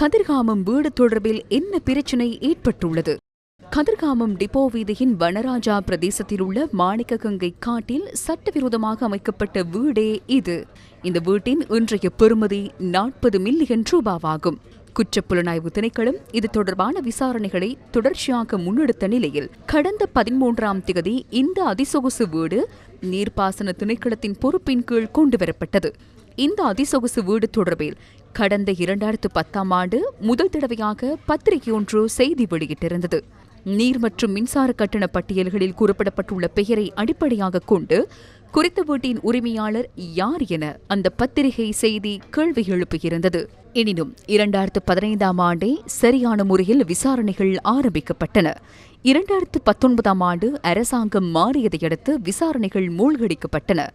கதிர்காமம் வீடு தொடர்பில் என்ன பிரச்சினை ஏற்பட்டுள்ளது? கதிர்காமம் டிப்போ வீதியின் வனராஜா பிரதேசத்தில் உள்ள மாணிக்ககங்கை காட்டில் சட்டவிரோதமாக அமைக்கப்பட்ட வீடே இது. இந்த வீட்டின் இன்றைய பெறுமதி நாற்பது மில்லியன் ரூபாவாகும். குற்றப்புலனாய்வு திணைக்களம் இது தொடர்பான விசாரணைகளை தொடர்ச்சியாக முன்னெடுத்த நிலையில் கடந்த பதிமூன்றாம் திகதி இந்த அதிசொகுசு வீடு நீர்ப்பாசன திணைக்களத்தின் பொறுப்பின் கீழ் கொண்டுவரப்பட்டது. இந்த அதிசொகுசு வீடு தொடர்பில் கடந்த இரண்டாயிரத்து பத்தாம் ஆண்டு முதல் தடவையாக பத்திரிகை ஒன்று செய்தி வெளியிட்டிருந்தது. நீர் மற்றும் மின்சார கட்டண பட்டியல்களில் குறிப்பிடப்பட்டுள்ள பெயரை அடிப்படையாக கொண்டு குறித்த வீட்டின் உரிமையாளர் யார் என அந்த பத்திரிகை செய்தி கேள்வி எழுப்பியிருந்தது. எனினும் இரண்டாயிரத்து பதினைந்தாம் ஆண்டே சரியான முறையில் விசாரணைகள் ஆரம்பிக்கப்பட்டன. இரண்டாயிரத்து பத்தொன்பதாம் ஆண்டு அரசாங்கம் மாறியதையடுத்து விசாரணைகள் மூழ்கடிக்கப்பட்டன.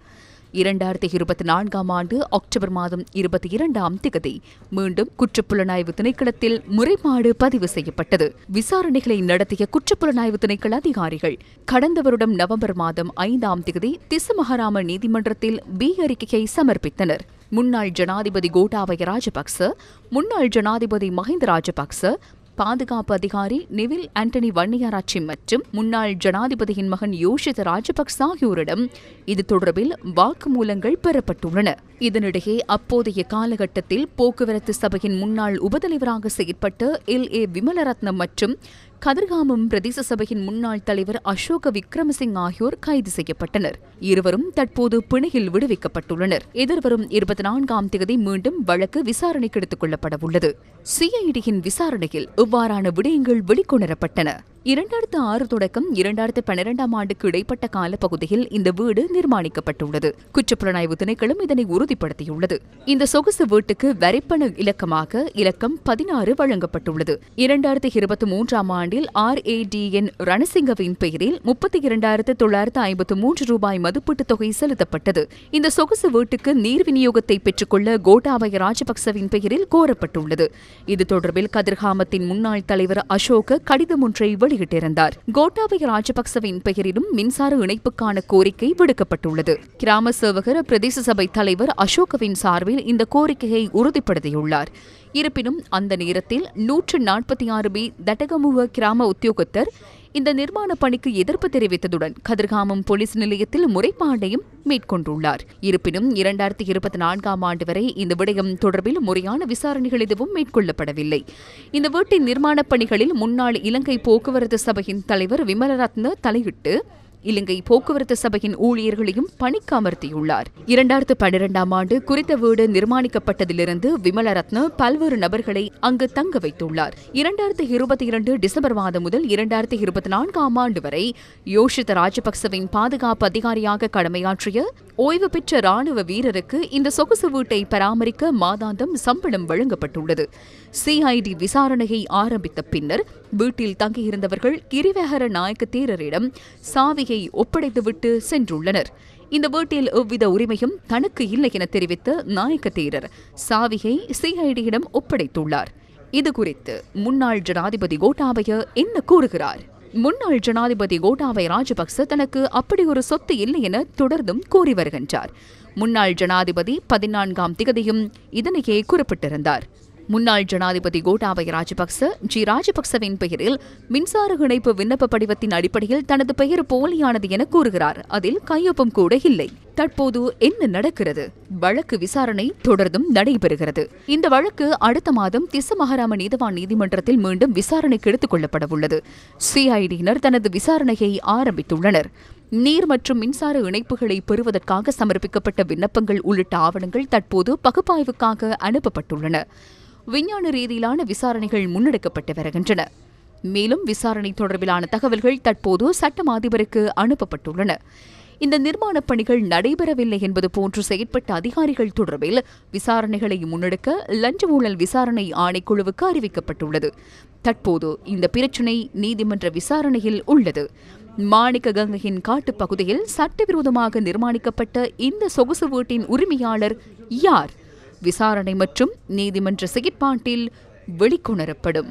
இரண்டாயிரத்தி இருபத்தி நான்காம் ஆண்டு அக்டோபர் மாதம் இருபத்தி இரண்டாம் திகதி மீண்டும் குற்றப்புலனாய்வு திணைக்களத்தில் முறைப்பாடு பதிவு செய்யப்பட்டது. விசாரணைகளை நடத்திய குற்றப்புலனாய்வு திணைக்கள அதிகாரிகள் கடந்த வருடம் நவம்பர் மாதம் ஐந்தாம் திகதி திசுமகாராம நீதிமன்றத்தில் பி அறிக்கையை சமர்ப்பித்தனர். முன்னாள் ஜனாதிபதி கோட்டாபய ராஜபக்ச முன்னாள் ஜனாதிபதி மஹிந்த ராஜபக்ச பாதுகாப்பு அதிகாரி நிவில் ஆண்டனி வன்னியாராட்சி மற்றும் முன்னாள் ஜனாதிபதியின் மகன் யோஷித ராஜபக்ச ஆகியோரிடம் இது தொடர்பில் வாக்குமூலங்கள் பெறப்பட்டுள்ளன. இதனிடையே அப்போதைய காலகட்டத்தில் போக்குவரத்து சபையின் முன்னாள் உபதலைவராக செயற்பட்ட எல். ஏ. விமலரத்னம் மற்றும் கதிர்காமம் பிரதேச சபையின் முன்னாள் தலைவர் அசோக விக்ரமசிங் ஆகியோர் கைது செய்யப்பட்டனர். இருவரும் தற்போது பிணையில் விடுவிக்கப்பட்டுள்ளனர். எதிர்வரும் இருபத்தி நான்காம் தேதி மீண்டும் வழக்கு விசாரணைக்கு எடுத்துக் கொள்ளப்பட உள்ளது சிஐடியின் விசாரணையில் இவ்வாறான விடயங்கள் வெளிக்கொணரப்பட்டன. இரண்டாயிரத்து ஆறு தொடக்கம் இரண்டாயிரத்து பன்னிரெண்டாம் ஆண்டுக்கு இடைப்பட்ட காலப்பகுதியில் இந்த வீடு நிர்மாணிக்கப்பட்டுள்ளது. குற்றப்புலனாய்வு திணைக்களம் இதனை உறுதிப்படுத்தியுள்ளது. இந்த சொகுசு வீட்டுக்கு வரிப்பண இலக்கமாக இலக்கம் பதினாறு வழங்கப்பட்டுள்ளது. இரண்டாயிரத்து இருபத்தி மூன்றாம் ஆண்டில் ஆர் ஏ டி என் ரணசிங்கவின் பெயரில் முப்பத்தி இரண்டாயிரத்து தொள்ளாயிரத்து ஐம்பத்து மூன்று ரூபாய் மதிப்பீட்டுத் தொகை செலுத்தப்பட்டது. இந்த சொகுசு வீட்டுக்கு நீர் விநியோகத்தை பெற்றுக்கொள்ள கோட்டாபய ராஜபக்சவின் பெயரில் கோரப்பட்டுள்ளது. இது தொடர்பில் கதிர்காமத்தின் முன்னாள் தலைவர் அசோக கடிதம் ஒன்றை வெளியிட்டார் வெளியிட்டிருந்தார். கோட்டாபய ராஜபக்சவின் பெயரிலும் மின்சார இணைப்புக்கான கோரிக்கை விடுக்கப்பட்டுள்ளது. கிராம சேவகர் பிரதேச சபை தலைவர் அசோகவின் சார்பில் இந்த கோரிக்கையை உறுதிப்படுத்தியுள்ளார். இருப்பினும் அந்த நேரத்தில் நூற்று நாற்பத்தி ஆறு பி தட்டகமுக கிராம உத்தியோகத்தர் இந்த நிர்மாண பணிக்கு எதிர்ப்பு தெரிவித்ததுடன் கதிர்காமம் போலீஸ் நிலையத்தில் முறைப்பாட்டையும் மேற்கொண்டுள்ளார். இருப்பினும் இரண்டாயிரத்தி இருபத்தி நான்காம் ஆண்டு வரை இந்த விடயம் தொடர்பில் முறையான விசாரணைகள் எதுவும் மேற்கொள்ளப்படவில்லை. இந்த வீட்டின் நிர்மாணப் பணிகளில் முன்னாள் இலங்கை போக்குவரத்து சபையின் தலைவர் விமலரத்ன தலையிட்டு இலங்கை போக்குவரத்து சபையின் ஊழியர்களையும் பணிக்கு அமர்த்தியுள்ளார் இரண்டாயிரத்து பன்னிரண்டாம் ஆண்டு குறித்த வீடு நிர்மாணிக்கப்பட்டதிலிருந்து விமலரத்ன பல்வேறு நபர்களை அங்கு தங்க வைத்துள்ளார். இரண்டாயிரத்து இருபத்தி இரண்டு டிசம்பர் மாதம் முதல் இரண்டாயிரத்து இருபத்தி நான்காம் ஆண்டு வரை யோஷித ராஜபக்சவின் பாதுகாப்பு அதிகாரியாக கடமையாற்றிய ஓய்வு பெற்ற ராணுவ வீரருக்கு இந்த சொகுசு வீட்டை பராமரிக்க மாதாந்தம் சம்பளம் வழங்கப்பட்டுள்ளது. சிஐடி விசாரணையை ஆரம்பித்த பின்னர் வீட்டில் தங்கியிருந்தவர்கள் கிரிவஹர நாயக்க தேரரிடம் உரிமையை ஒப்படைத்துவிட்டு சென்றுள்ளனர். இந்த வீட்டில் எவ்வித உரிமையும் தனக்கு இல்லை என தெரிவித்த நாயக்க தேரர் சாவியை சிஐடியிடம் ஒப்படைத்துள்ளார். இதுகுறித்து முன்னாள் ஜனாதிபதி கோட்டாபய என்ன கூறுகிறார்? முன்னாள் ஜனாதிபதி கோட்டாபய ராஜபக்ச தனக்கு அப்படி ஒரு சொத்து இல்லை என தொடர்ந்தும் கூறி வருகின்றார். முன்னாள் ஜனாதிபதி பதினான்காம் திகதியும் இதனையே குறிப்பிட்டிருந்தார். முன்னாள் ஜனாதிபதி கோட்டாபய ராஜபக்ச ஜி ராஜபக்சவின் பெயரில் மின்சார இணைப்பு விண்ணப்ப படிவத்தின் அடிப்படையில் தனது பெயர் போலியானது என கூறுகிறார். அதில் கையொப்பம் கூட இல்லை. தற்போது என்ன நடக்கிறது? வழக்கு விசாரணை தொடர்ந்தும் நடைபெறுகிறது. இந்த வழக்கு அடுத்த மாதம் திச மகாராம நீதவான் நீதிமன்றத்தில் மீண்டும் விசாரணைக்கு எடுத்துக் கொள்ளப்பட உள்ளது சிஐடியினர் தனது விசாரணையை ஆரம்பித்துள்ளனர். நீர் மற்றும் மின்சார இணைப்புகளை பெறுவதற்காக சமர்ப்பிக்கப்பட்ட விண்ணப்பங்கள் உள்ளிட்ட ஆவணங்கள் தற்போது பகுப்பாய்வுக்காக அனுப்பப்பட்டுள்ளன. விஞ்ஞான ரீதியிலான விசாரணைகள் முன்னெடுக்கப்பட்டு வருகின்றன. மேலும் விசாரணை தொடர்பிலான தகவல்கள் தற்போது சட்டம் அதிபருக்கு அனுப்பப்பட்டுள்ளன. இந்த நிர்மாணப் பணிகள் நடைபெறவில்லை என்பது போன்று செயற்பட்ட அதிகாரிகள் தொடர்பில் விசாரணைகளை முன்னெடுக்க லஞ்ச ஊழல் விசாரணை ஆணைக்குழுவுக்கு அறிவிக்கப்பட்டுள்ளது. தற்போது இந்த பிரச்சினை நீதிமன்ற விசாரணையில் உள்ளது. மாணிக்க கங்கையின் காட்டுப் பகுதியில் சட்டவிரோதமாக நிர்மாணிக்கப்பட்ட இந்த சொகுசு வீட்டின் உரிமையாளர் யார்? விசாரணை மற்றும் நீதிமன்ற செயற்பாட்டில் வெளிக்கொணரப்படும்.